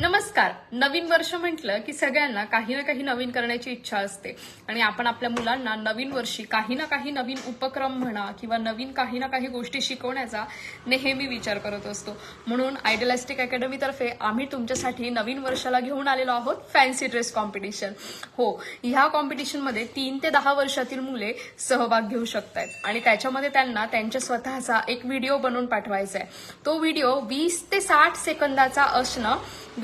नमस्कार. नवीन वर्ष म्हटलं की सगळ्यांना काही ना काही नवीन करण्याची इच्छा असते. आणि आपण आपल्या मुलांना नवीन वर्षी काही ना काही नवीन उपक्रम म्हणा किंवा नवीन काही ना काही गोष्टी शिकवण्याचा नेहमी विचार करत असतो. म्हणून आयडियलिस्टिक अकॅडमीतर्फे आम्ही तुमच्यासाठी नवीन वर्षाला घेऊन आलेलो आहोत फॅन्सी ड्रेस कॉम्पिटिशन हो ह्या कॉम्पिटिशनमध्ये तीन ते दहा वर्षातील मुले सहभाग घेऊ शकतात आणि त्याच्यामध्ये त्यांना त्यांच्या स्वतःचा एक व्हिडिओ बनवून पाठवायचा आहे तो व्हिडिओ वीस ते साठ सेकंदाचा असणं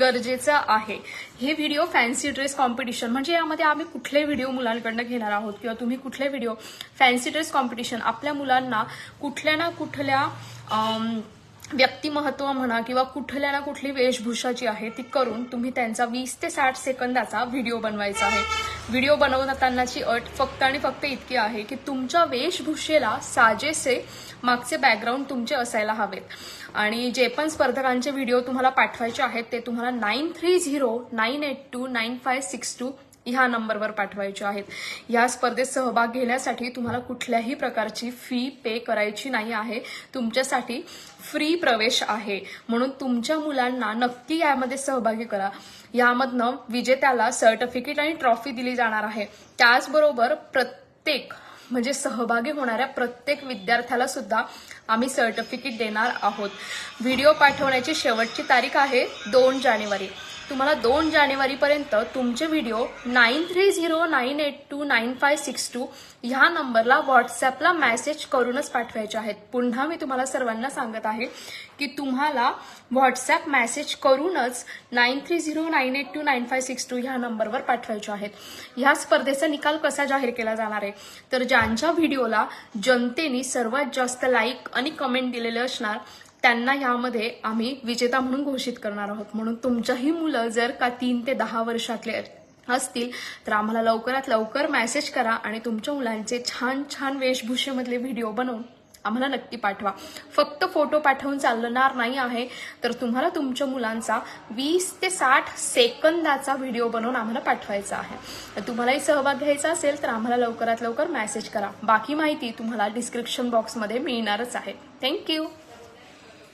गरजेचं आहे. हे व्हिडिओ फॅन्सी ड्रेस कॉम्पिटिशन म्हणजे यामध्ये आम्ही कुठले व्हिडिओ मुलांकडनं घेणार आहोत किंवा तुम्ही कुठले व्हिडिओ फॅन्सी ड्रेस कॉम्पिटिशन आपल्या मुलांना कुठल्या ना कुठल्या व्यक्तिमहत्व म्हणा किंवा कुठल्या ना कुठली वेशभूषा जी आहे ती करून तुम्ही त्यांचा वीस ते साठ सेकंदाचा व्हिडिओ बनवायचा आहे. व्हिडिओ बनवतानाची अट फक्त आणि फक्त इतकी आहे की तुमच्या वेशभूषेला साजेसे मागचे बॅकग्राऊंड तुमचे असायला हवेत. आणि जे पण स्पर्धकांचे व्हिडिओ तुम्हाला पाठवायचे आहेत ते तुम्हाला nine three zero nine eight two nine five six two ह्या नंबरवर पाठवायचे आहेत. या स्पर्धेत सहभाग घेण्यासाठी तुम्हाला कुठल्याही प्रकारची फी पे करायची नाही आहे. तुमच्यासाठी फ्री प्रवेश आहे. म्हणून तुमच्या मुलांना नक्की यामध्ये सहभागी करा. यामधनं विजेत्याला सर्टिफिकेट आणि ट्रॉफी दिली जाणार आहे. त्याचबरोबर प्रत्येक म्हणजे सहभागी होणाऱ्या प्रत्येक विद्यार्थ्याला सुद्धा आम्ही सर्टिफिकेट देणार आहोत. व्हिडिओ पाठवण्याची शेवटची तारीख आहे दोन जानेवारी. तुम्हाला दोन जानेवारीपर्यंत तुमचे video nine three zero nine eight two nine five six two ह्या नंबरला व्हॉट्सअपला मेसेज करूनच पाठवायचे आहेत. पुन्हा मी तुम्हाला सर्वांना सांगत आहे की तुम्हाला व्हॉट्सअप मेसेज करूनच nine three zero nine eight two nine five six two ह्या नंबरवर पाठवायचे आहेत. ह्या स्पर्धेचा निकाल कसा जाहीर केला जाणार आहे? तर ज्यांच्या व्हिडिओला जनतेने सर्वात जास्त लाईक आणि कमेंट दिलेले असणार त्यांना यामध्ये आम्ही विजेता म्हणून घोषित करणार आहोत. म्हणून तुमच्याही मुलं जर का तीन ते दहा वर्षातले असतील तर आम्हाला लवकरात लवकर मेसेज करा आणि तुमच्या मुलांचे छान छान वेशभूषेमधले व्हिडिओ बनवून आम्हाला नक्की पाठवा. फक्त फोटो पाठवून चालणार नाही आहे तर तुम्हाला तुमच्या मुलांचा वीस ते साठ सेकंदाचा व्हिडिओ बनवून आम्हाला पाठवायचा आहे. तर तुम्हालाही सहभाग घ्यायचा असेल तर आम्हाला लवकरात लवकर मेसेज करा. बाकी माहिती तुम्हाला डिस्क्रिप्शन बॉक्समध्ये मिळणारच आहे. थँक्यू